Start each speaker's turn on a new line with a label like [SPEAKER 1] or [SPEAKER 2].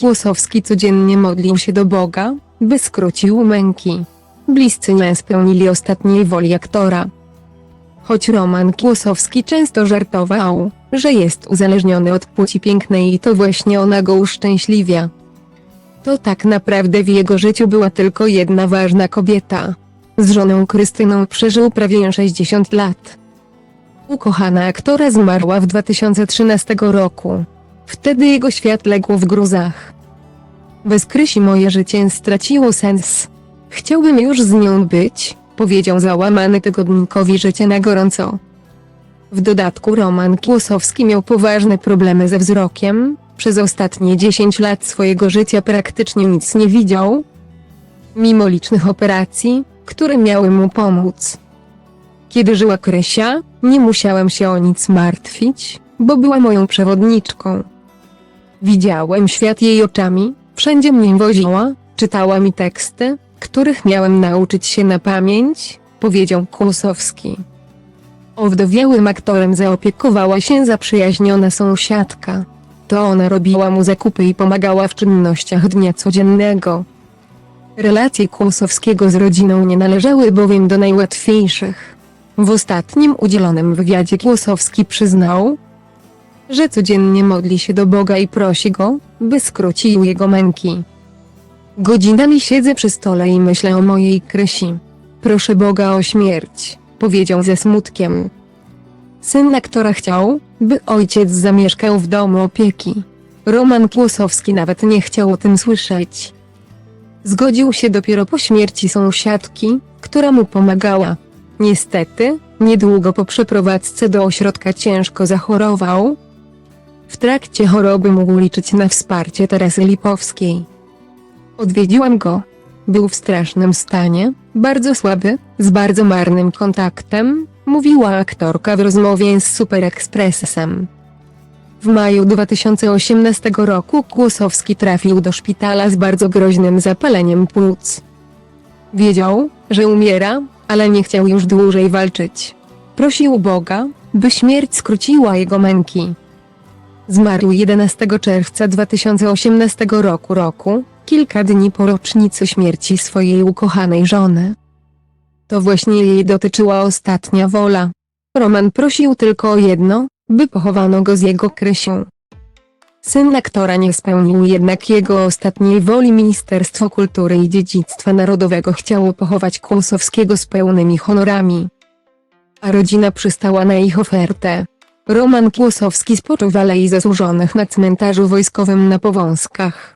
[SPEAKER 1] Kłosowski codziennie modlił się do Boga, by skrócił męki. Bliscy nie spełnili ostatniej woli aktora. Choć Roman Kłosowski często żartował, że jest uzależniony od płci pięknej i to właśnie ona go uszczęśliwia. To tak naprawdę w jego życiu była tylko jedna ważna kobieta. Z żoną Krystyną przeżył prawie 60 lat. Ukochana aktora zmarła w 2013 roku. Wtedy jego świat legł w gruzach. Bez Krysi moje życie straciło sens. Chciałbym już z nią być, powiedział załamany tygodnikowi Życie na gorąco. W dodatku Roman Kłosowski miał poważne problemy ze wzrokiem, przez ostatnie 10 lat swojego życia praktycznie nic nie widział. Mimo licznych operacji, które miały mu pomóc. Kiedy żyła Krysia, nie musiałem się o nic martwić, bo była moją przewodniczką. Widziałem świat jej oczami, wszędzie mnie woziła, czytała mi teksty, których miałem nauczyć się na pamięć, powiedział Kłosowski. Owdowiałym aktorem zaopiekowała się zaprzyjaźniona sąsiadka. To ona robiła mu zakupy i pomagała w czynnościach dnia codziennego. Relacje Kłosowskiego z rodziną nie należały bowiem do najłatwiejszych. W ostatnim udzielonym wywiadzie Kłosowski przyznał, że codziennie modli się do Boga i prosi Go, by skrócił jego męki. Godzinami siedzę przy stole i myślę o mojej Krysi. Proszę Boga o śmierć, powiedział ze smutkiem. Syn aktora chciał, by ojciec zamieszkał w domu opieki. Roman Kłosowski nawet nie chciał o tym słyszeć. Zgodził się dopiero po śmierci sąsiadki, która mu pomagała. Niestety, niedługo po przeprowadzce do ośrodka ciężko zachorował. W trakcie choroby mógł liczyć na wsparcie Teresy Lipowskiej. Odwiedziłam go. Był w strasznym stanie, bardzo słaby, z bardzo marnym kontaktem, mówiła aktorka w rozmowie z Super Expressem. W maju 2018 roku Kłosowski trafił do szpitala z bardzo groźnym zapaleniem płuc. Wiedział, że umiera, ale nie chciał już dłużej walczyć. Prosił Boga, by śmierć skróciła jego męki. Zmarł 11 czerwca 2018 roku roku, kilka dni po rocznicy śmierci swojej ukochanej żony. To właśnie jej dotyczyła ostatnia wola. Roman prosił tylko o jedno, by pochowano go z jego Krysią. Syn aktora nie spełnił jednak jego ostatniej woli Ministerstwo Kultury i Dziedzictwa Narodowego chciało pochować Kłosowskiego z pełnymi honorami. A rodzina przystała na ich ofertę. Roman Kłosowski spoczął w Alei Zasłużonych na cmentarzu wojskowym na Powązkach.